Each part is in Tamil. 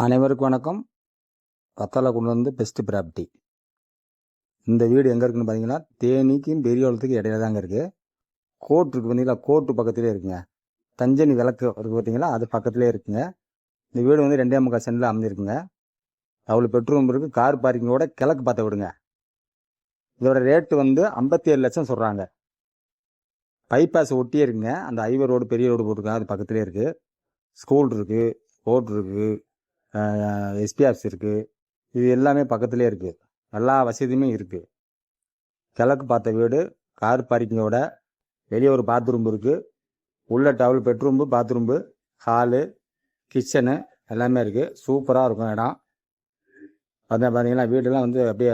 அனைவருக்கும் வணக்கம். வத்தால கொண்டு வந்து பெஸ்ட்டு ப்ராப்பர்ட்டி இந்த வீடு எங்கே இருக்குன்னு பார்த்தீங்கன்னா தேனிக்கும் பெரியோளத்துக்கும் இடையில தாங்க இருக்குது கோர்ட் இருக்குது பார்த்தீங்களா கோர்ட்டு பக்கத்துலேயே இருக்குங்க. தஞ்சனி விளக்கு இருக்குது பார்த்தீங்களா அது பக்கத்துலேயே இருக்குங்க. இந்த வீடு வந்து ரெண்டே முக்கால் சென்டில் அமைஞ்சிருக்குங்க. அவ்வளோ பெட்ரூம் இருக்குது கார் பார்க்கிங்கோட கிழக்கு பார்த்து விடுங்க. இதோட ரேட்டு வந்து ஐம்பத்தி ஏழு லட்சம் சொல்கிறாங்க பைபாஸ் ஒட்டியே இருக்குங்க. அந்த ஐவர் ரோடு பெரிய ரோடு போட்டிருக்காங்க. அது பக்கத்துலேயே இருக்குது ஸ்கூல் இருக்குது கோர்ட் இருக்குது எஸ்பி ஆஃபீஸ் இருக்குது இது எல்லாமே பக்கத்துலேயே இருக்குது எல்லா வசதியுமே இருக்குது கிழக்கு பார்த்த வீடு கார் பார்க்கிங்கோட வெளியே ஒரு பாத்ரூம் இருக்குது உள்ள towel bedroom bathroom hall kitchen எல்லாமே இருக்குது சூப்பராக இருக்கும் இடம். பார்த்தா பார்த்தீங்கன்னா வீடெல்லாம் வந்து அப்படியே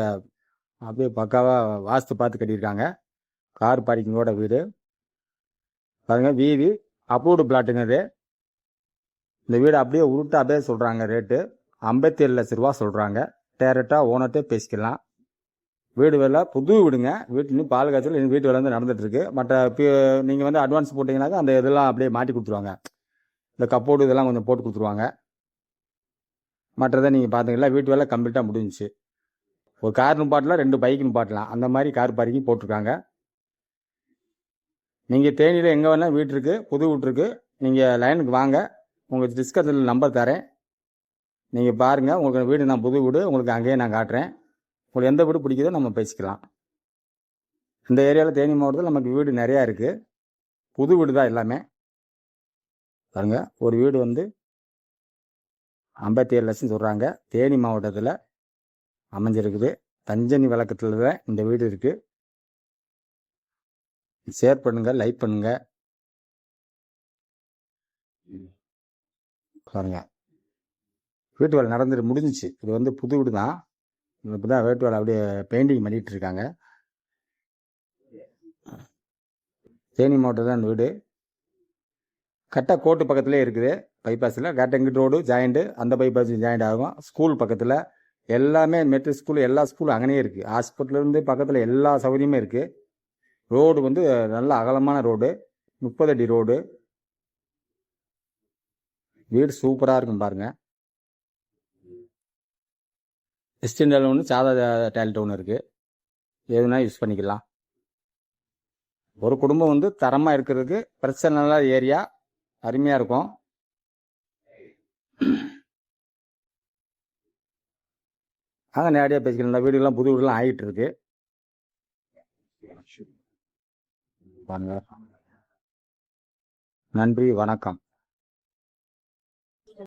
அப்படியே பக்காவாக வாஸ்து பார்த்து கட்டியிருக்காங்க. கார் பார்க்கிங்கோட வீடு. பாருங்கள் வீதி அப்ரூவ்டு பிளாட்டுங்க இது. இந்த வீடு அப்படியே உருட்டு அப்படியே சொல்கிறாங்க ரேட்டு ஐம்பத்தி ஏழு லட்ச ரூபா சொல்கிறாங்க டேரெக்டாக ஓனர்ட்டே பேசிக்கலாம். வீடு வேலை புது வீடுங்க. வீட்டு இன்னும் பால் காய்ச்சல் இன்னும் வீட்டு வேலை வந்து நடந்துட்டுருக்கு மற்ற நீங்கள் வந்து அட்வான்ஸ் போட்டிங்கனாக்கா அந்த இதெல்லாம் அப்படியே மாட்டி கொடுத்துருவாங்க. இந்த கப்போர்டு இதெல்லாம் கொஞ்சம் போட்டு கொடுத்துருவாங்க. மற்றதை நீங்கள் பார்த்தீங்களா வீட்டு வேலை கம்ப்ளீட்டாக முடிஞ்சிச்சு. ஒரு கார் நிப்பாட்டலாம் ரெண்டு பைக் நிப்பாட்டலாம். அந்த மாதிரி கார் பார்க்கிங் போட்டிருக்காங்க. நீங்கள் தேனியில் எங்கே வேணால் வீட்டு இருக்குது புது வீட்டு இருக்குது நீங்கள் லைனுக்கு வாங்க. உங்கள் டிஸ்கஷனில் நம்பர் தரேன். நீங்கள் பாருங்கள் உங்களுக்கு வீடு நான் புது வீடு உங்களுக்கு அங்கேயே நான் காட்டுறேன். உங்களுக்கு எந்த வீடு பிடிக்குதோ நம்ம பேசிக்கலாம். இந்த ஏரியாவில் தேனி மாவட்டத்தில் நமக்கு வீடு நிறையா இருக்குது புது வீடு தான் எல்லாமே. பாருங்க ஒரு வீடு வந்து ஐம்பத்தி ஏழு லட்சம் சொல்கிறாங்க தேனி மாவட்டத்தில் அமைஞ்சிருக்குது. தஞ்சனி விளக்கத்தில் தான் இந்த வீடு இருக்குது ஷேர் பண்ணுங்கள் லைக் பண்ணுங்கள் பாருங்க. வீட்டு வேலை நடந்துட்டு முடிஞ்சிச்சு. இது வந்து புது வீடு தான் இப்போ தான் வீட்டு வேலை அப்படியே பெயிண்டிங் பண்ணிட்டு இருக்காங்க. தேனி மாவட்டம் தான் இந்த வீடு. கரெக்டாக கோட்டு பக்கத்துலேயே இருக்குது. பைபாஸில் கரெக்டாக இங்கிட்டு ரோடு ஜாயிண்ட்டு அந்த பைபாஸ் ஜாயிண்ட் ஆகும். ஸ்கூல் பக்கத்தில் எல்லாமே மெட்ரிக் ஸ்கூல் எல்லா ஸ்கூலும் அங்கனே இருக்குது ஹாஸ்பிட்டலேருந்து பக்கத்தில் எல்லா சௌகரியமும் இருக்குது ரோடு வந்து நல்ல அகலமான ரோடு முப்பது அடி ரோடு வீடு சூப்பராக இருக்கும் பாருங்க. எஸ்டின் ஒன்று சாதா டேலண்ட் ஒன்று இருக்குது எதுனா யூஸ் பண்ணிக்கலாம். ஒரு குடும்பம் வந்து தரமாக இருக்கிறதுக்கு பிரச்சனை இல்லாத ஏரியா அருமையாக இருக்கும். அங்கே நேரடியாக பேசிக்கலாம். இந்த வீடுகள்லாம் புது வீடுலாம் ஆகிட்டு இருக்கு. நன்றி வணக்கம்.